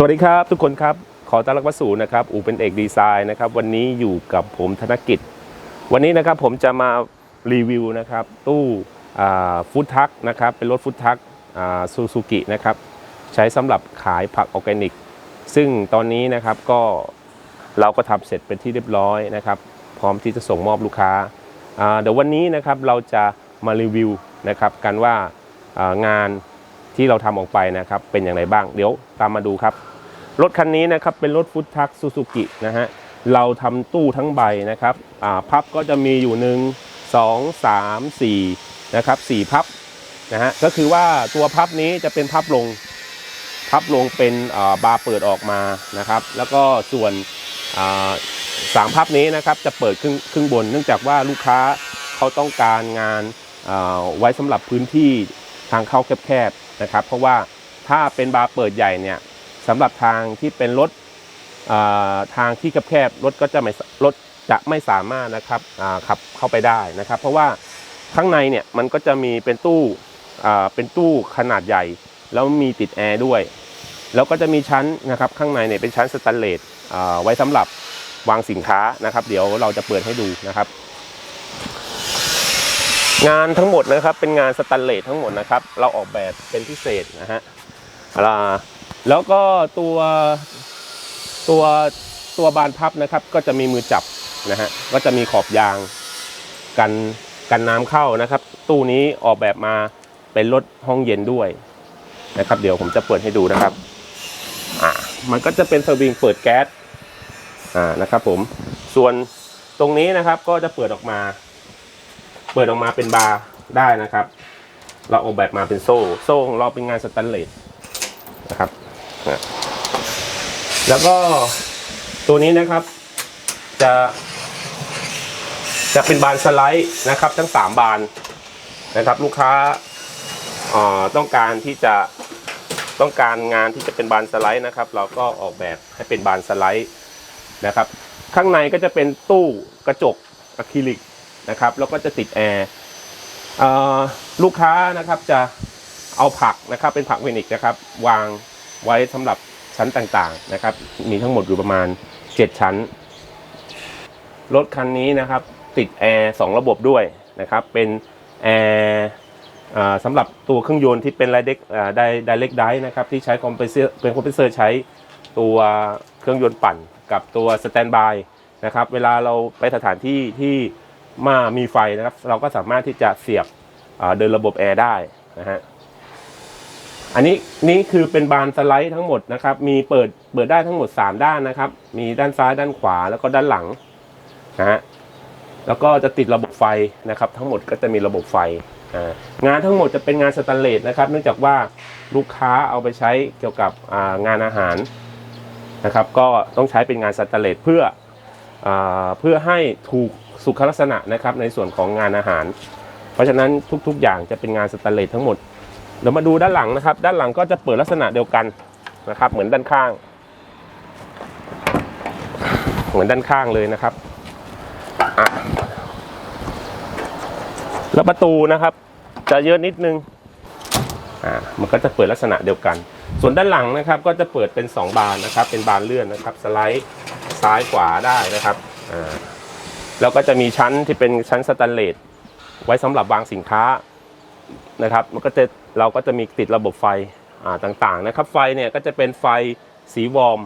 สวัสดีครับทุกคนครับ ขอต้อนรับเข้าสู่นะครับอูเป็นเอกดีไซน์นะครับ วันนี้อยู่กับผมธนกิจ วันนี้นะครับผมจะมารีวิวนะครับ ตู้ฟู้ดทักนะครับ เป็นรถฟู้ดทักซูซูกินะครับ ใช้สำหรับขายผักออร์แกนิก ซึ่งตอนนี้นะครับก็เราก็ทำเสร็จเป็นที่เรียบร้อยนะครับ พร้อมที่จะส่งมอบลูกค้าเดี๋ยววันนี้นะครับเราจะมารีวิวนะครับกันว่าอ่างานที่เราทำออกไปนะครับเป็นอย่างไรบ้างเดี๋ยวตามมาดูครับ รถคันนี้นะครับเป็นรถฟุตทักซูซูกินะฮะเราทำตู้ทั้งใบนะครับพับก็จะมีอยู่หนึ่งสองสามสี่นะครับสี่พับนะฮะก็คือว่าตัวพับนี้จะเป็นพับลง พับลงเป็นบาร์เปิดออกมานะครับ แล้วก็ส่วนสามพับนี้นะครับจะเปิดครึ่งครึ่งบน เนื่องจากว่าลูกค้าเขาต้องการงานาไว้สำหรับพื้นที่ทางเข้าแคบๆนะครับ เพราะว่าถ้าเป็นบาร์เปิดใหญ่เนี่ย สำหรับทางที่เป็นรถทางที่แคบๆรถก็จะไม่รถจะไม่สามารถนะครับขับเข้าไปได้นะครับ เพราะว่าข้างในเนี่ยมันก็จะมีเป็นตู้เป็นตู้ขนาดใหญ่ แล้วมีติดแอร์ด้วย แล้วก็จะมีชั้นนะครับข้างในเนี่ยเป็นชั้นสแตนเลสไว้สำหรับวางสินค้านะครับ เดี๋ยวเราจะเปิดให้ดูนะครับ งานทั้งหมดนะครับเป็นงานสแตนเลสทั้งหมดนะครับ เราออกแบบเป็นพิเศษนะฮะอ่า แล้วก็ตัวตัวตัวบานพับนะครับ ก็จะมีมือจับนะฮะก็จะมีขอบยางกันกันน้ำเข้านะครับ ตู้นี้ออกแบบมาเป็นรถห้องเย็นด้วยนะครับ เดี๋ยวผมจะเปิดให้ดูนะครับอ่ามันก็จะเป็นสวิงเปิดแก๊สอ่านะครับ ผมส่วนตรงนี้นะครับก็จะเปิดออกมา เปิดออกมาเป็นบาร์ได้นะครับ เราออกแบบมาเป็นโซ่ โซ่ของเราเป็นงานสแตนเลสนะครับ นะแล้วก็ตัวนี้นะครับ จะ จะเป็นบานสไลด์นะครับ ทั้งสามบานนะครับ ลูกค้าต้องการที่จะต้องการงานที่จะเป็นบานสไลด์นะครับ เราก็ออกแบบให้เป็นบานสไลด์นะครับ ข้างในก็จะเป็นตู้กระจกอะคริลิกนะครับ แล้วก็จะติดแอร์ลูกค้านะครับจะเอาผักนะครับ เป็นผักเวนิกนะครับ วาง ไว้สำหรับชั้นต่างๆนะครับ มีทั้งหมดอยู่ประมาณ 7 ชั้น รถคันนี้นะครับ ติดแอร์สองระบบด้วยนะครับ เป็นแอร์สำหรับตัวเครื่องยนต์ที่เป็นไดเด็กไดไดเล็กไดนะครับที่ใช้คอมเพรสเซอร์เป็นคอมเพรสเซอร์ใช้ตัวเครื่องยนต์ปั่นกับตัวสแตนบายนะครับ เวลาเราไปสถานที่ที่มามีไฟนะครับ เราก็สามารถที่จะเสียบเดินระบบแอร์ได้นะฮะ อันนี้นี่คือเป็นบานสไลด์ทั้งหมดนะครับ มีเปิดเปิดได้ทั้งหมด 3 ด้านนะครับ มีด้านซ้ายด้านขวาแล้วก็ด้านหลังนะฮะแล้วก็จะติดระบบไฟนะครับ ทั้งหมดก็จะมีระบบไฟงานทั้งหมดจะเป็นงานสแตนเลสนะครับ เนื่องจากว่าลูกค้าเอาไปใช้เกี่ยวกับงานอาหารนะครับ ก็ต้องใช้เป็นงานสแตนเลสเพื่ออเพื่อให้ถูกสุขลักษณะนะครับในส่วนของงานอาหาร เพราะฉะนั้นทุกๆอย่างจะเป็นงานสแตนเลสทั้งหมด เดี๋ยวมาดูด้านหลังนะครับ ด้านหลังก็จะเปิดลักษณะเดียวกันนะครับ เหมือนด้านข้าง เหมือนด้านข้างเลยนะครับแล้วประตูนะครับ จะเยอะนิดนึงอ่ามันก็จะเปิดลักษณะเดียวกัน ส่วนด้านหลังนะครับ ก็จะเปิดเป็น 2 บานนะครับ เป็นบานเลื่อนนะครับ สไลด์ซ้ายขวาได้นะครับอ่าแล้วก็จะมีชั้นที่เป็นชั้นสแตนเลสไว้สำหรับวางสินค้า นะครับ มันก็จะเราก็จะมีติดระบบไฟอ่าต่างๆนะครับ ไฟเนี่ยก็จะเป็นไฟสีวอร์ม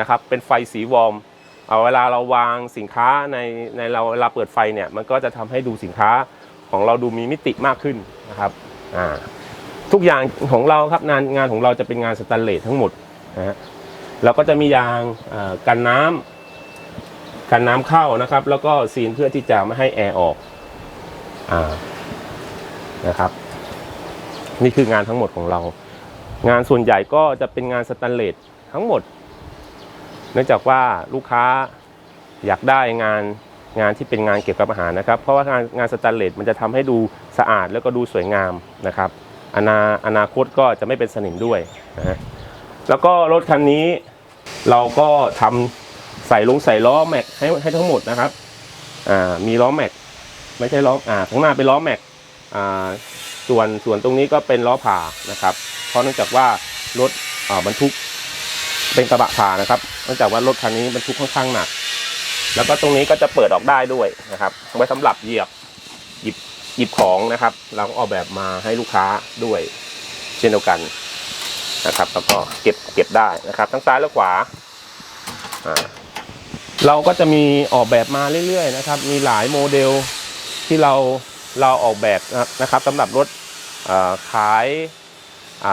นะครับ เป็นไฟสีวอร์มเอาเวลาเราวางสินค้าในในเราเวลาเปิดไฟเนี่ยมันก็จะทำให้ดูสินค้าของเราดูมีมิติมากขึ้นนะครับอ่าทุกอย่างของเราครับงานงานของเราจะเป็นงานสแตนเลสทั้งหมดนะฮะแล้วก็จะมียางกันน้ำกันน้ำเข้านะครับ แล้วก็ซีนเพื่อที่จะไม่ให้แอร์ออกอ่า นะครับ นี่คืองานทั้งหมดของเรา งานส่วนใหญ่ก็จะเป็นงานสแตนเลสทั้งหมด เนื่องจากว่าลูกค้าอยากได้งานงานที่เป็นงานเกี่ยวกับอาหารนะครับ เพราะว่างานงานสแตนเลสมันจะทำให้ดูสะอาดแล้วก็ดูสวยงามนะครับอนาอนาคตก็จะไม่เป็นสนิมด้วยนะฮะแล้วก็รถคันนี้เราก็ทำใส่ลงใส่ล้อแม็กให้ให้ทั้งหมดนะครับอ่ามีล้อแม็กไม่ใช่ล้ออ่าข้างหน้าเป็นล้อแม็ก ส่วนส่วนตรงนี้ก็เป็นล้อผ่านะครับ เพราะเนื่องจากว่ารถบรรทุกเป็นกระบะผ่านะครับ เนื่องจากว่ารถคันนี้บรรทุกค่อนข้างหนัก แล้วก็ตรงนี้ก็จะเปิดออกได้ด้วยนะครับ ไว้สำหรับเหยียบหยิบหยิบของนะครับ เราออกแบบมาให้ลูกค้าด้วย เช่นเดียวกันนะครับ แล้วก็เก็บเก็บได้นะครับ ทั้งซ้ายและขวาเราก็จะมีออกแบบมาเรื่อยๆนะครับ มีหลายโมเดลที่เรา เราออกแบบนะครับสำหรับรถขาย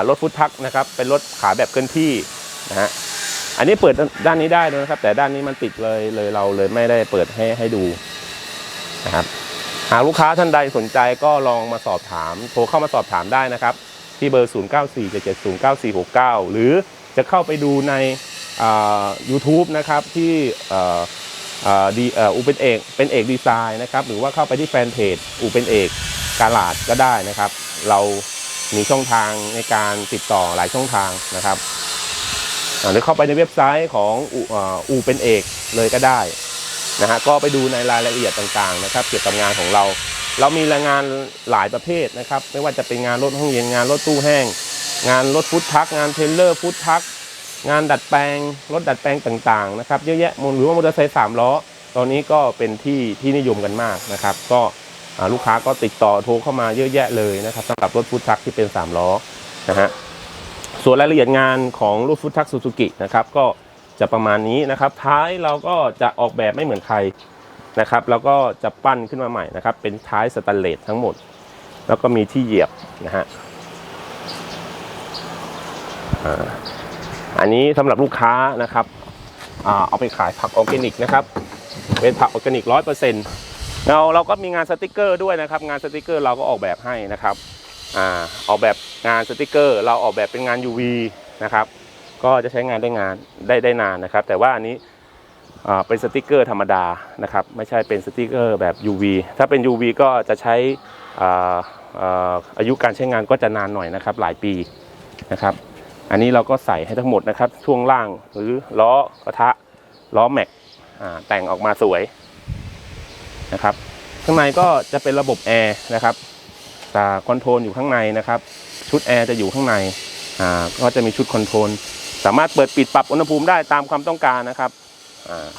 รถฟุตทักนะครับ เป็นรถขายแบบเคลื่อนที่นะฮะอันนี้เปิดด้านนี้ได้ด้วยนะครับ แต่ด้านนี้มันติดเลยเลยเราเลยไม่ได้เปิดให้ให้ดูนะครับหากลูกค้าท่านใดสนใจก็ลองมาสอบถาม โทรเข้ามาสอบถามได้นะครับ ที่เบอร์ 0 9 4 7 7 0 9 4 6 9 หรือจะเข้าไปดูใน YouTube นะครับที่ ดีอูเป็นเอกเป็นเอกดีไซน์นะครับหรือว่าเข้าไปที่แฟนเพจอูเป็นเอกกาลาดก็ได้นะครับ เรามีช่องทางในการติดต่อหลายช่องทางนะครับหรือเข้าไปในเว็บไซต์ของอูอ่าอูเป็นเอกเลยก็ได้นะฮะก็ไปดูในรายละเอียดต่างๆนะครับ เกี่ยวกับงานของเรา เรามีรายงานหลายประเภทนะครับ ไม่ว่าจะเป็นงานรถห้องเย็นงานรถตู้แห้ง งานรถฟุตทัก งานเทรลเลอร์ฟุตทัก งานดัดแปลงรถดัดแปลงต่างๆนะครับเยอะแยะหรือว่ามอเตอร์ไซค์สามล้อ ตอนนี้ก็เป็นที่ที่นิยมกันมากนะครับ ก็ลูกค้าก็ติดต่อโทรเข้ามาเยอะแยะเลยนะครับสำหรับรถฟุตทักที่เป็นสามล้อนะฮะส่วนรายละเอียดงานของรุ่นฟุตทักซูซูกินะครับก็จะประมาณนี้นะครับท้ายเราก็จะออกแบบไม่เหมือนใครนะครับแล้วก็จะปั้นขึ้นมาใหม่นะครับ เป็นท้ายสแตนเลสทั้งหมด แล้วก็มีที่เหยียบนะฮะ อันนี้สำหรับลูกค้านะครับอเอาไปขายผักออร์แกนิกนะครับเป็นผักออร์แกนิกร้อยเปอร์เซ็นต์เราเราก็มีงานสติกเกอร์ด้วยนะครับ งานสติกเกอร์เราก็ออกแบบให้นะครับอ่าออกแบบงานสติกเกอร์ เราออกแบบเป็นงาน UV นะครับ ก็จะใช้งานได้งานได้ได้นานนะครับ แต่ว่าอันนี้เป็นสติกเกอร์ธรรมดานะครับ ไม่ใช่เป็นสติกเกอร์แบบ UV ถ้าเป็น UV ก็จะใช้อ่าอ่าอายุการใช้งานก็จะนานหน่อยนะครับ หลายปีนะครับ อันนี้เราก็ใส่ให้ทั้งหมดนะครับ ช่วงล่างหรือล้อกระทะล้อแม็กแต่งออกมาสวยนะครับ ข้างในก็จะเป็นระบบแอร์นะครับแต่คอนโทรลอยู่ข้างในนะครับ ชุดแอร์จะอยู่ข้างในอ่าก็จะมีชุดคอนโทรลสามารถเปิดปิดปรับอุณหภูมิได้ตามความต้องการนะครับอ่า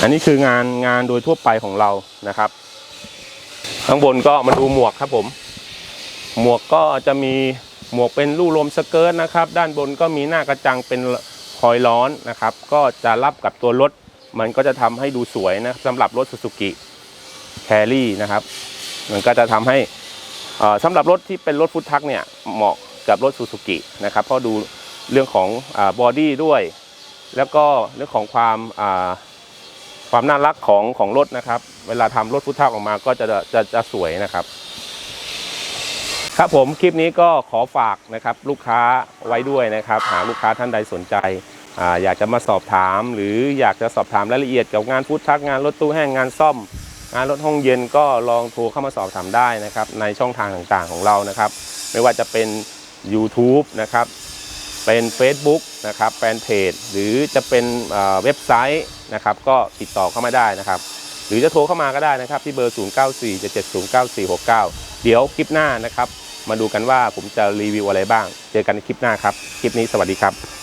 อันนี้คืองานงานโดยทั่วไปของเรานะครับ ข้างบนก็มาดูหมวกครับผม หมวกก็จะมีหมวกเป็นลูกลมสเกิร์ตนะครับ ด้านบนก็มีหน้ากระจังเป็นคอยร้อนนะครับ ก็จะรับกับตัวรถ มันก็จะทำให้ดูสวยนะสำหรับรถซูซูกิแครี่นะครับ มันก็จะทำให้เอ่อสำหรับรถที่เป็นรถฟุตทักเนี่ยเหมาะกับรถซูซูกินะครับ เพราะดูเรื่องของบอดี้ด้วย แล้วก็เรื่องของความความน่ารักของของรถนะครับ เวลาทำรถฟุตทักออกมาก็จะจะจะสวยนะครับ ครับผมคลิปนี้ก็ขอฝากนะครับลูกค้าไว้ด้วยนะครับ หาลูกค้าท่านใดสนใจออยากจะมาสอบถาม หรืออยากจะสอบถามรายละเอียดเกี่ยวกับงานฟุตทักงานรถตู้แห้งงานซ่อม งานรถห้องเย็นก็ลองโทรเข้ามาสอบถามได้นะครับ ในช่องทางต่างๆของเรานะครับ ไม่ว่าจะเป็น YouTube นะครับเป็น Facebook นะครับแฟนเพจหรือจะเป็นเว็บไซต์นะครับ ก็ติดต่อเข้ามาได้นะครับ หรือจะโทรเข้ามาก็ได้นะครับ ที่เบอร์ 0947709469 เดี๋ยวคลิปหน้านะครับ มาดูกันว่าผมจะรีวิวอะไรบ้าง เจอกันในคลิปหน้าครับ คลิปนี้สวัสดีครับ